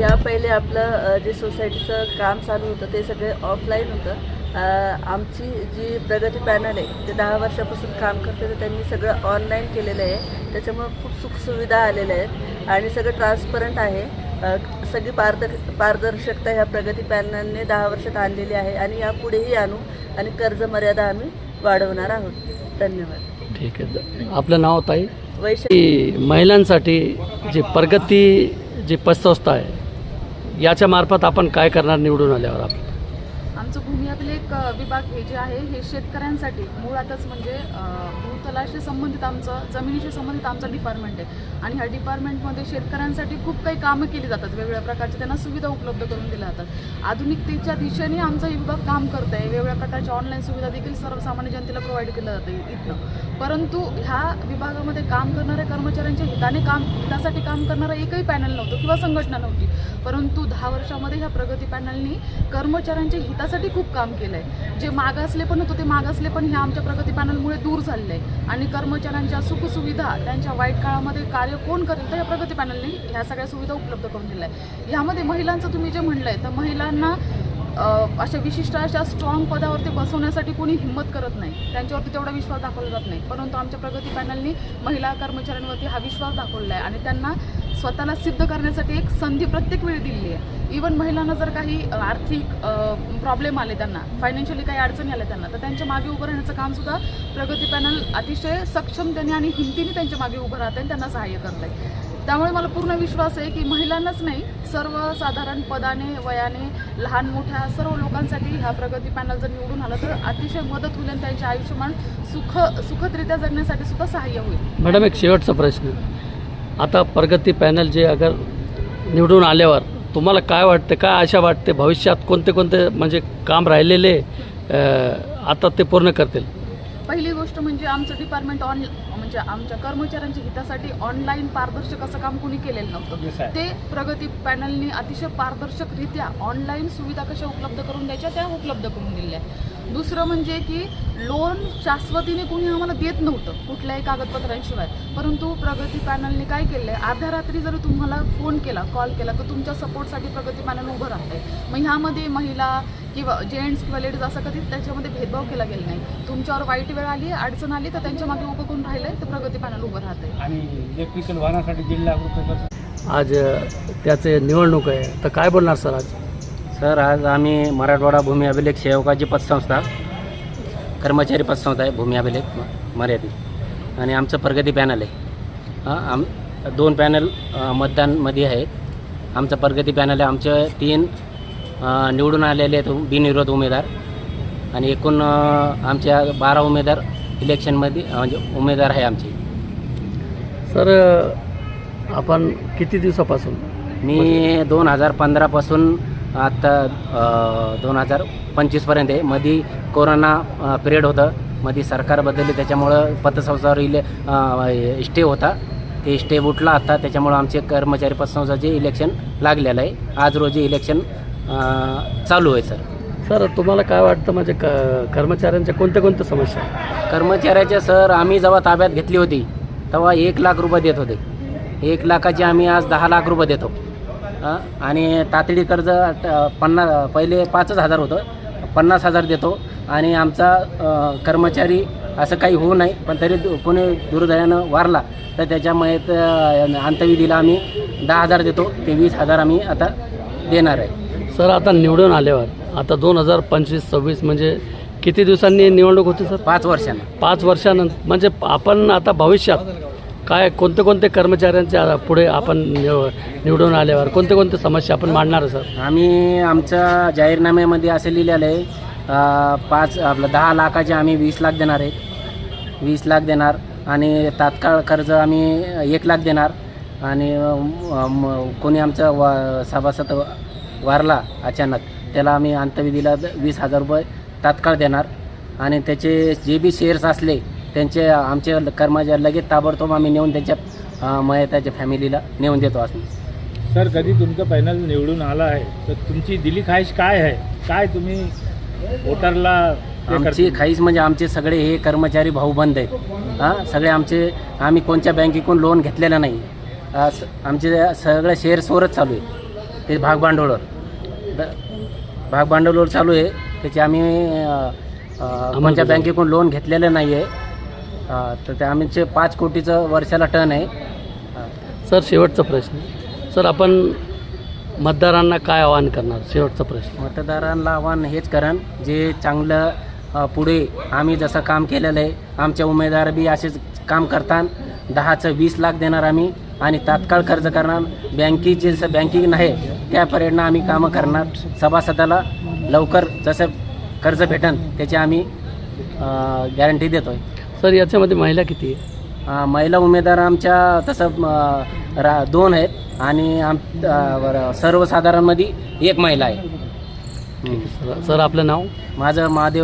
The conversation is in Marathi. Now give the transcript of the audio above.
या पहिले आपलं जे सोसायटीचं काम चालू होतं ते सगळे ऑफलाईन होतं. आमची जी प्रगती पॅनल आहे ते दहा वर्षापासून काम करते तर त्यांनी सगळं ऑनलाईन केलेलं आहे. त्याच्यामुळं खूप सुखसुविधा आलेल्या आहेत. आणि सगळं ट्रान्सपरंट आहे. सगळी पारदर पारदर्शकता ह्या प्रगती पॅनलने दहा वर्षात आणलेली आहे आणि यापुढेही आणू आणि कर्ज मर्यादा आम्ही वाढवणार आहोत. धन्यवाद. ठीक आहे. आपलं नाव ताई? वैश की महिलांसाठी जी प्रगती जी पतसंस्था आहे याच्या मार्फत आपण काय करणार निवडून आल्यावर आपण? आमचं भूमी अभिलेख विभाग हे जे आहे हे शेतकऱ्यांसाठी मुळातच म्हणजे भूतलाशी संबंधित आमचं जमिनीशी संबंधित आमचं डिपार्टमेंट आहे. आणि ह्या डिपार्टमेंटमध्ये शेतकऱ्यांसाठी खूप काही कामं केली जातात. वेगवेगळ्या प्रकारचे त्यांना सुविधा उपलब्ध करून दिल्या जातात. आधुनिकतेच्या दिशेने आमचा हे विभाग काम करत आहे. वेगवेगळ्या प्रकारच्या ऑनलाईन सुविधा देखील सर्वसामान्य जनतेला प्रोव्हाइड केल्या जाते इथनं. परंतु ह्या विभागामध्ये काम करणाऱ्या कर्मचाऱ्यांच्या हिताने काम हितासाठी काम करणारं एकही पॅनल नव्हतं किंवा संघटना नव्हती. परंतु दहा वर्षामध्ये ह्या प्रगती पॅनलनी कर्मचाऱ्यांच्या हितासाठी खूप काम केलं आहे जे मागासले पण होतं ते मागासले पण ह्या आमच्या प्रगती पॅनलमुळे दूर झालेलं आहे आणि कर्मचाऱ्यांच्या सुखसुविधा त्यांच्या वाईट काळामध्ये कार्य कोण करेल तर या प्रगती पॅनलने ह्या सगळ्या सुविधा उपलब्ध करून दिल्या आहे ह्यामध्ये महिलांचं तुम्ही जे म्हणलं आहे तर महिलांना अशा विशिष्ट अशा स्ट्रॉंग पदावरती बसवण्यासाठी कोणी हिंमत करत नाही. त्यांच्यावरती तेवढा विश्वास दाखवला जात नाही. परंतु आमच्या प्रगती पॅनलनी महिला कर्मचाऱ्यांवरती हा विश्वास दाखवला आहे. आणि त्यांना स्वतःला सिद्ध करण्यासाठी एक संधी प्रत्येक वेळी दिली आहे. इवन महिलांना जर काही आर्थिक प्रॉब्लेम आले त्यांना फायनान्शियली काही अडचणी आल्या त्यांना तर त्यांच्या मागे उभं राहण्याचं काम सुद्धा प्रगती पॅनल अतिशय सक्षमतेने आणि हिमतीने त्यांच्या मागे उभं राहते आणि त्यांना सहाय्य करत आहे त्यामुळे मला पूर्ण विश्वास आहे की महिलांनाच नाही सर्वसाधारण पदाने वयाने लहान मोठ्या सर्व लोकांसाठी ह्या प्रगती पॅनल जर निवडून आलं तर अतिशय मदत होईल आणि त्यांचे आयुष्यमान सुख सुखदरित्या जगण्यासाठी सुद्धा सहाय्य होईल. मॅडम एक शेवटचा प्रश्न. आता प्रगती पॅनल जे अगर निवडून आल्यावर तुम्हाला काय वाटतं काय आशा वाटते भविष्यात कोणते कोणते म्हणजे काम राहिलेले आता ते पूर्ण करतील? पहिली गोष्ट म्हणजे आमचं डिपार्टमेंट ऑन म्हणजे आमच्या कर्मचाऱ्यांच्या हितासाठी ऑनलाईन पारदर्शक असं काम कुणी केलेलं नव्हतं. ते प्रगती पॅनलनी अतिशय पारदर्शकरित्या ऑनलाईन सुविधा कशा उपलब्ध करून द्यायच्या त्या उपलब्ध करून दिलेल्या आहे दुसरं म्हणजे की लोन शाश्वतीने कुणी आम्हाला देत नव्हतं कुठल्याही कागदपत्रांशिवाय. परंतु प्रगती पॅनलने काय केलं आहे अर्ध्या रात्री जर तुम्हाला फोन केला कॉल केला तर तुमच्या सपोर्टसाठी प्रगती पॅनल उभं राहतंय. मग ह्यामध्ये महिला किंवा जेंट्स किंवा लेडीज असं कधी त्याच्यामध्ये भेदभाव केला गेला नाही. तुमच्यावर वाईट वेळ आली अडचण आली तर त्यांच्या मागे उभं करून राहिलंय तर प्रगती पॅनल उभं राहतंय. आणि इलेक्ट्रिकल वाहनासाठी दीड लाख रुपये खर्च. आज त्याचे निवडणूक आहे. तर काय बोलणार सर आज? सर आज आम्ही मराठवाडा भूमी अभिलेख सेवकाची पतसंस्था कर्मचारी पतसंस्था आहे भूमी अभिलेख मर्यादित. आणि आमचं प्रगती पॅनल आहे. हां आम दोन पॅनल मतदानमध्ये आहेत. आमचं प्रगती पॅनल आहे. आमचे तीन निवडून आलेले आहेत बिनविरोध उमेदवार. आणि एकूण आमच्या बारा उमेदवार इलेक्शनमध्ये म्हणजे उमेदवार आहे आमचे. सर आपण किती दिवसापासून? मी दोन हजार पंधरापासून आत्ता दोन हजार पंचवीसपर्यंत आहे. मध्ये कोरोना पिरियड होतं. मध्ये सरकार बदलले त्याच्यामुळं पतसंस्थावर इले स्टे होता. ते स्टे उठला आता त्याच्यामुळं आमचे कर्मचारी पतसंस्थाचे इलेक्शन लागलेलं आहे. आज रोजी इलेक्शन चालू आहे सर. सर तुम्हाला काय वाटतं म्हणजे क कर्मचाऱ्यांच्या कोणत्या कोणत्या समस्या आहेत? कर्मचाऱ्याचे सर आम्ही जेव्हा ताब्यात घेतली होती तेव्हा एक लाख रुपये देत होते. एक लाखाचे आम्ही आज दहा लाख रुपये देतो. अं, आणि तातडी कर्ज अ, पन्नास पहिले पाचच हजार होतं पन्नास हजार देतो. आणि आमचा अ, कर्मचारी असं काही होऊ नाही पण तरी दु- कोणी दुर्दैवानं वारला. तर त्याच्यामुळे त- अंतविधीला आम्ही दहा हजार देतो. ते वीस हजार आम्ही आता देणार आहे. सर आता निवडून आल्यावर आता दोन हजार पंचवीस सव्वीस म्हणजे किती दिवसांनी निवडणूक होती सर? पाच वर्षांना. पाच वर्षानंतर म्हणजे आपण आता भविष्यात काय कोणते कोणते कर्मचाऱ्यांच्या पुढे आपण निव निवडून आल्यावर कोणते कोणते समस्या आपण मांडणार सर? आम्ही आमच्या जाहीरनाम्यामध्ये असं लिहिलेलं आहे अं, पाच आपलं दहा लाखाचे आम्ही वीस लाख देणार आहेत वीस लाख देणार आणि तात्काळ कर्ज आम्ही एक लाख देणार आणि अं, म- कोणी आमचा वा सभासद वारला अचानक. त्याला आम्ही अंतविधीला वीस हजार रुपये तात्काळ देणार. आणि त्याचे जे बी शेअर्स असले त्यांचे आमचे कर्मचारी लगेच ताबडतोब आम्ही नेऊन त्यांच्या मयताच्या फॅमिलीला नेऊन देतो असं. सर कधी तुमचं पॅनल निवडून आला आहे तर तुमची दिली खाईश काय आहे? काय तुम्ही वोटरला आमची. खाईच म्हणजे आमचे सगळे हे कर्मचारी भाऊबंद आहेत. हां सगळे आमचे आम्ही कोणत्या बँकेकडून लोन घेतलेलं नाही. आमचे सगळं शेअर्सवरच चालू आहे ते भागभांडवलवर. द- भागभांडवलवर चालू आहे. त्याचे आम्ही कोणत्या बँकेकडून लोन घेतलेलं नाही आहे तर ते आमचे पाच कोटीचं वर्षाला टन आहे. सर शेवटचा प्रश्न. सर आपण मतदारांना काय आवाहन करणार? शेवटचा प्रश्न. मतदारांना आव्हान हेच करण जे चांगलं पुढे आम्ही जसं काम केलेलं आहे आमचे उमेदवार बी असेच काम करतात दहाचं वीस लाख देणार आम्ही आणि तात्काळ कर्ज करणार. बँकी जसं बँकिंग नाही त्यापर्यंत आम्ही कामं करणार. सभासदाला लवकर जसं कर्ज भेटन त्याची आम्ही गॅरंटी देतो आहे सर याच्यामध्ये महिला किती आहे? अ, महिला उमेदवार आमच्या तसं अ, रा दोन आहेत आणि आम अ, सर्वसाधारणमध्ये एक महिला आहे. सर- सर आपलं नाव? माझं महादेव